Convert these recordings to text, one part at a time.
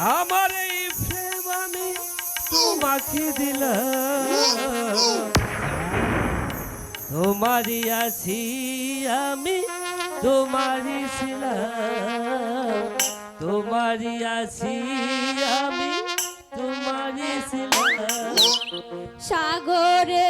আমার এই প্রেম আমি তোমাকে দিলাম। তোমারই আছি আমি, তোমারই ছিলাম। তোমারই আছি আমি, তোমারই ছিলাম। সাগরে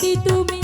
কি তুমি